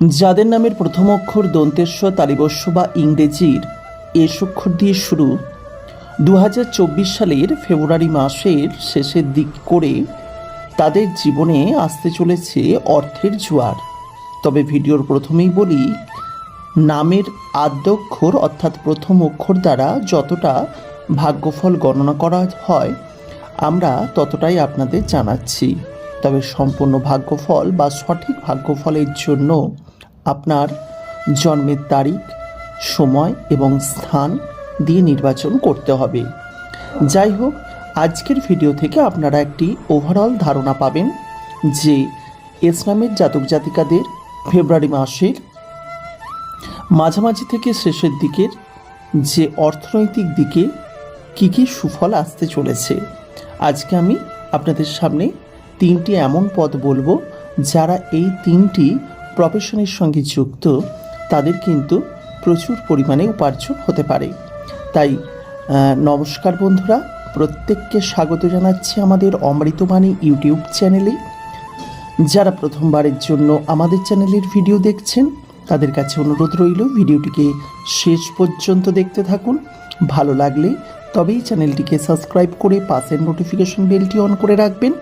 যাদের নামের প্রথম অক্ষর দন্তেশ্ব তালিবস্য বা ইংরেজির, এস অক্ষর দিয়ে শুরু। দু হাজার চব্বিশ সালের ফেব্রুয়ারি মাসের শেষের দিক করে তাদের জীবনে আসতে চলেছে অর্থের জোয়ার। তবে ভিডিওর প্রথমেই বলি, নামের আদ্যক্ষর অর্থাৎ প্রথম অক্ষর দ্বারা যতটা ভাগ্যফল গণনা করা হয়, আমরা ততটাই আপনাদের জানাচ্ছি। তবে সম্পূর্ণ ভাগ্যফল বা সঠিক ভাগ্যফলের জন্য আপনার জন্মের তারিখ, সময় এবং স্থান দিয়ে নির্বাচন করতে হবে। যাই হোক, আজকের ভিডিও থেকে আপনারা একটি ওভারঅল ধারণা পাবেন যে ইসলামের জাতক জাতিকাদের ফেব্রুয়ারি মাসের মাঝামাঝি থেকে শেষের দিকের যে অর্থনৈতিক দিকে কী কী সুফল আসতে চলেছে। আজকে আমি আপনাদের সামনে তিনটি এমন পদ বলব যারা এই তিনটি প্রফেশনের সঙ্গে যুক্ত, তাদের কিন্তু প্রচুর পরিমাণে উপার্জন হতে পারে। তাই নমস্কার বন্ধুরা, প্রত্যেককে স্বাগত জানাচ্ছি আমাদের অমৃতবাণী ইউটিউব চ্যানেলে। যারা প্রথমবারের জন্য আমাদের চ্যানেলের ভিডিও দেখছেন, তাদের কাছে অনুরোধ রইল ভিডিওটিকে শেষ পর্যন্ত দেখতে থাকুন। ভালো লাগলে তবেই চ্যানেলটিকে সাবস্ক্রাইব করে পাশের নোটিফিকেশন বেলটি অন করে রাখবেন।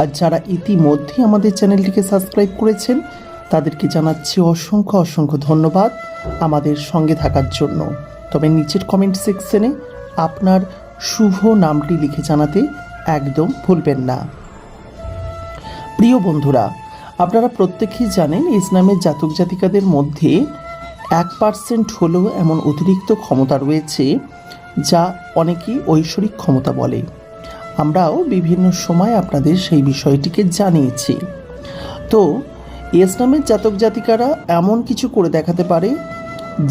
আর যারা ইতিমধ্যে আমাদের চ্যানেলটিকে সাবস্ক্রাইব করেছেন, তাদেরকে জানাচ্ছি অসংখ্য অসংখ্য ধন্যবাদ আমাদের সঙ্গে থাকার জন্য। তবে নিচের কমেন্ট সেকশনে আপনার শুভ নামটি লিখে জানাতে একদম ভুলবেন না। প্রিয় বন্ধুরা, আপনারা প্রত্যেকেই জানেন ইসলামের জাতক জাতিকাদের মধ্যে এক পার্সেন্ট হলেও এমন অতিরিক্ত ক্ষমতা রয়েছে যা অনেকেই ঐশ্বরিক ক্ষমতা বলে। আমরাও বিভিন্ন সময় আপনাদের সেই বিষয়টিকে জানিয়েছি। তো ইসলামের জাতক জাতিকারা এমন কিছু করে দেখাতে পারে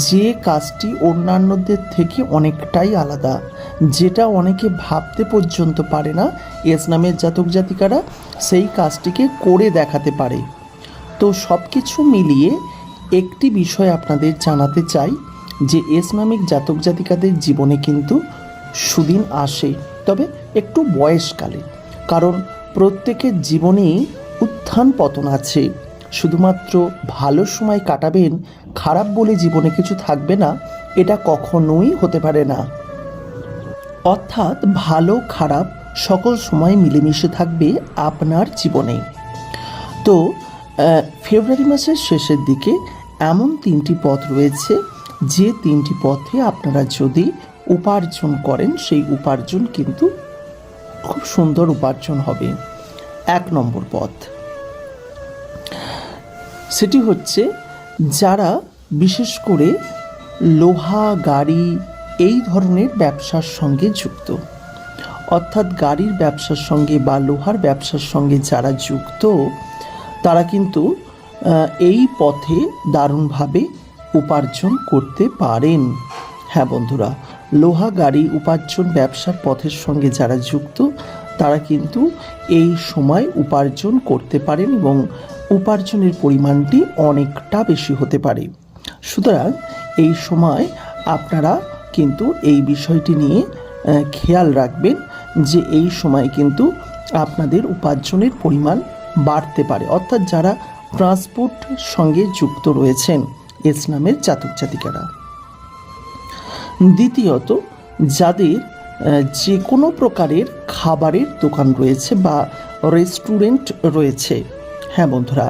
যে কাজটি অন্যান্যদের থেকে অনেকটাই আলাদা, যেটা অনেকে ভাবতে পর্যন্ত পারে না ইসলামের জাতক জাতিকারা সেই কাজটিকে করে দেখাতে পারে। তো সব কিছু মিলিয়ে একটি বিষয় আপনাদের জানাতে চাই যে ইসলামিক জাতক জাতিকাদের জীবনে কিন্তু সুদিন আসে। তবে একটু বয়সকালে, কারণ প্রত্যেকের জীবনেই উত্থান পতন আছে। শুধুমাত্র ভালো সময় কাটাবেন, খারাপ বলে জীবনে কিছু থাকবে না, এটা কখনোই হতে পারে না। অর্থাৎ ভালো, খারাপ সকল সময় মিলেমিশে থাকবে আপনার জীবনে। তো ফেব্রুয়ারি মাসের শেষের দিকে এমন তিনটি পথ রয়েছে, যে তিনটি পথে আপনারা যদি উপার্জন করেন, সেই উপার্জন কিন্তু খুব সুন্দর উপার্জন হবে। এক নম্বর পথ। সেটি হচ্ছে যারা বিশেষ করে লোহা, গাড়ি এই ধরনের ব্যবসার সঙ্গে যুক্ত। অর্থাৎ গাড়ির ব্যবসার সঙ্গে বা লোহার ব্যবসার সঙ্গে যারা যুক্ত, তারা কিন্তু এই পথে দারুণভাবে উপার্জন করতে পারেন। হ্যাঁ বন্ধুরা লোহা গাড়ি উপার্জন ব্যবসার পথের সঙ্গে যারা যুক্ত, তারা কিন্তু এই সময় উপার্জন করতে পারেন এবং উপার্জনের পরিমাণটি অনেকটা বেশি হতে পারে। সুতরাং এই সময় আপনারা কিন্তু এই বিষয়টি নিয়ে খেয়াল রাখবেন যে এই সময় কিন্তু আপনাদের উপার্জনের পরিমাণ বাড়তে পারে। অর্থাৎ যারা ট্রান্সপোর্ট সঙ্গে যুক্ত রয়েছেন ইসলামের জাতক জাতিকারা দ্বিতীয়ত, যাদের যে কোনো প্রকারের খাবারের দোকান রয়েছে বা রেস্টুরেন্ট রয়েছে। হ্যাঁ বন্ধুরা,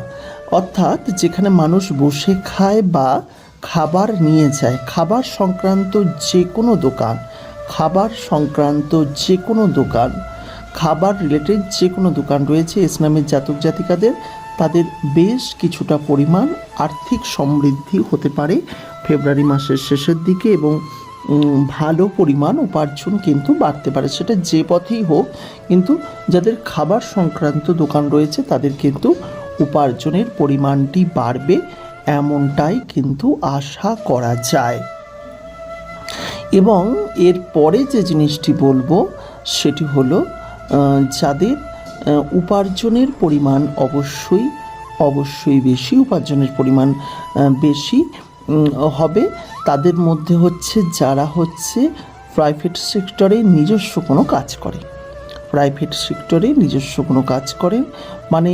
অর্থাৎ যেখানে মানুষ বসে খায় বা খাবার নিয়ে যায়, খাবার সংক্রান্ত যে কোনো দোকান, খাবার সংক্রান্ত যে কোনো দোকান, খাবার রিলেটেড যে কোনো দোকান রয়েছে ইসলামের জাতক জাতিকাদের, তাদের বেশ কিছুটা পরিমাণ আর্থিক সমৃদ্ধি হতে পারে ফেব্রুয়ারি মাসের শেষের দিকে এবং ভালো পরিমাণ উপার্জন কিন্তু বাড়তে পারে। সেটা যে পথেই হোক, কিন্তু যাদের খাবার সংক্রান্ত দোকান রয়েছে, তাদের কিন্তু উপার্জনের পরিমাণটি বাড়বে, এমনটাই কিন্তু আশা করা যায়। এবং এর পরে যে জিনিসটি বলব, সেটি হলো যাদের উপার্জনের পরিমাণ অবশ্যই অবশ্যই বেশি, উপার্জনের পরিমাণ বেশি হবে। তাদের মধ্যে হচ্ছে যারা হচ্ছে প্রাইভেট সেক্টরে নিজস্ব কোনো কাজ করে প্রাইভেট সেক্টরে নিজস্ব কোনো কাজ করেন। মানে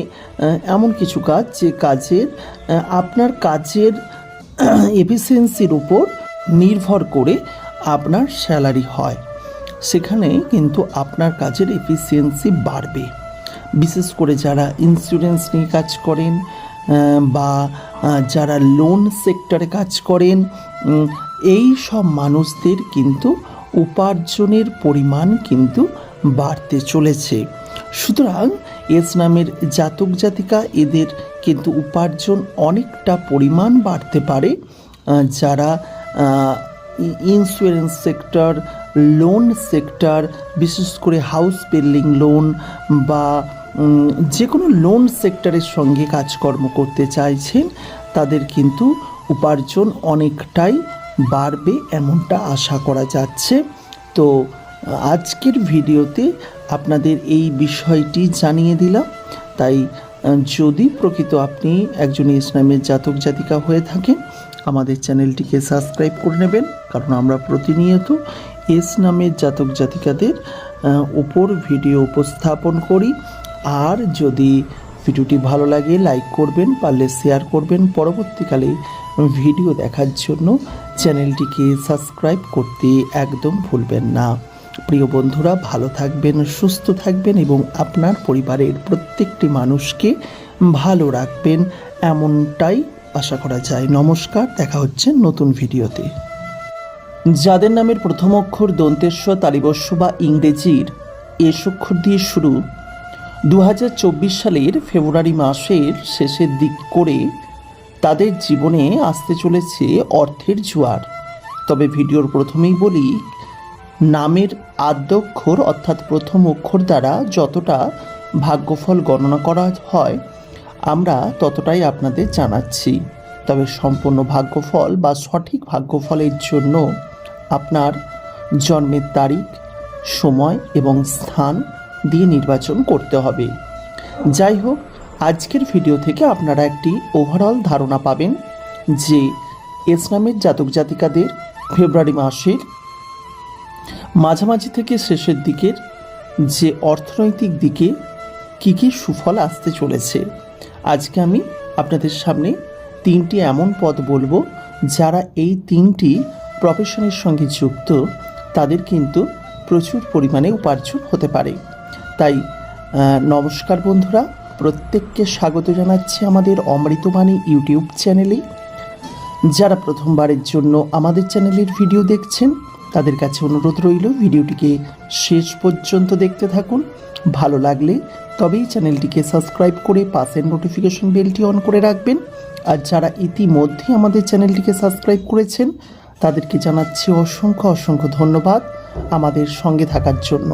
এমন কিছু কাজ যে কাজের আপনার কাজের এফিসিয়েন্সির উপর নির্ভর করে আপনার স্যালারি হয়। সেখানে কিন্তু আপনার কাজের এফিসিয়েন্সি বাড়বে। বিশেষ করে যারা ইন্স্যুরেন্স নিয়ে কাজ করেন বা যারা লোন সেক্টরে কাজ করেন এই সব মানুষদের কিন্তু উপার্জনের পরিমাণ কিন্তু বাড়তে চলেছে। সুতরাং এস নামের জাতক জাতিকা এদের কিন্তু উপার্জন অনেকটা পরিমাণ বাড়তে পারে যারা ইন্স্যুরেন্স সেক্টর লোন সেক্টর বিশেষ করে হাউস বিল্ডিং লোন বা যে কোনো লোন সেক্টরের সঙ্গে কাজকর্ম করতে চাইছেন, তাদের কিন্তু উপার্জন অনেকটাই বাড়বে এমনটা আশা করা যাচ্ছে। তো, আজকের ভিডিওতে আপনাদের এই বিষয়টি জানিয়ে দিলাম। তাই যদি প্রকৃত আপনি একজন ইসলামের জাতক জাতিকা হয়ে থাকেন, আমাদের চ্যানেলটিকে সাবস্ক্রাইব করে নেবেন, কারণ আমরা প্রতিনিয়ত এস নামের জাতক জাতিকাদের উপর ভিডিও উপস্থাপন করি। আর যদি ভিডিওটি ভালো লাগে লাইক করবেন, পারলে শেয়ার করবেন। পরবর্তীকালে ভিডিও দেখার জন্য চ্যানেলটিকে সাবস্ক্রাইব করতে একদম ভুলবেন না। প্রিয় বন্ধুরা, ভালো থাকবেন, সুস্থ থাকবেন এবং আপনার পরিবারের প্রত্যেকটি মানুষকে ভালো রাখবেন। এমনটাই আশা করা যায়। নমস্কার, দেখা হচ্ছে নতুন ভিডিওতে। যাদের নামের প্রথম অক্ষর দন্তেশ্ব তালিবস্য বা ইংরেজির এস অক্ষর দিয়ে শুরু। দু হাজার চব্বিশ সালের ফেব্রুয়ারি মাসের শেষের দিক করে তাদের জীবনে আসতে চলেছে অর্থের জোয়ার। তবে ভিডিওর প্রথমেই বলি, নামের আদ্যক্ষর অর্থাৎ প্রথম অক্ষর দ্বারা যতটা ভাগ্যফল গণনা করা হয়, আমরা ততটাই আপনাদের জানাচ্ছি। তবে সম্পূর্ণ ভাগ্যফল বা সঠিক ভাগ্যফলের জন্য আপনার জন্মের তারিখ, সময় এবং স্থান দিয়ে নির্বাচন করতে হবে। যাই হোক, আজকের ভিডিও থেকে আপনারা একটি ওভারঅল ধারণা পাবেন যে ইসলামের জাতক জাতিকাদের ফেব্রুয়ারি মাসের মাঝামাঝি থেকে শেষের দিকের যে অর্থনৈতিক দিকে কী কী সুফল আসতে চলেছে। আজকে আমি আপনাদের সামনে তিনটি এমন পদ বলব যারা এই তিনটি প্রফেশনের সঙ্গে যুক্ত, তাদের কিন্তু প্রচুর পরিমাণে উপার্জন হতে পারে। তাই নমস্কার বন্ধুরা, প্রত্যেককে স্বাগত জানাচ্ছি আমাদের অমৃতবাণী ইউটিউব চ্যানেলে। যারা প্রথমবারের জন্য আমাদের চ্যানেলের ভিডিও দেখছেন, তাদের কাছে অনুরোধ রইল ভিডিওটিকে শেষ পর্যন্ত দেখতে থাকুন। ভালো লাগলে তবেই চ্যানেলটিকে সাবস্ক্রাইব করে পাশের নোটিফিকেশন বেলটি অন করে রাখবেন। আর যারা ইতিমধ্যে আমাদের চ্যানেলটিকে সাবস্ক্রাইব করেছেন, তাদেরকে জানাচ্ছি অসংখ্য অসংখ্য ধন্যবাদ আমাদের সঙ্গে থাকার জন্য।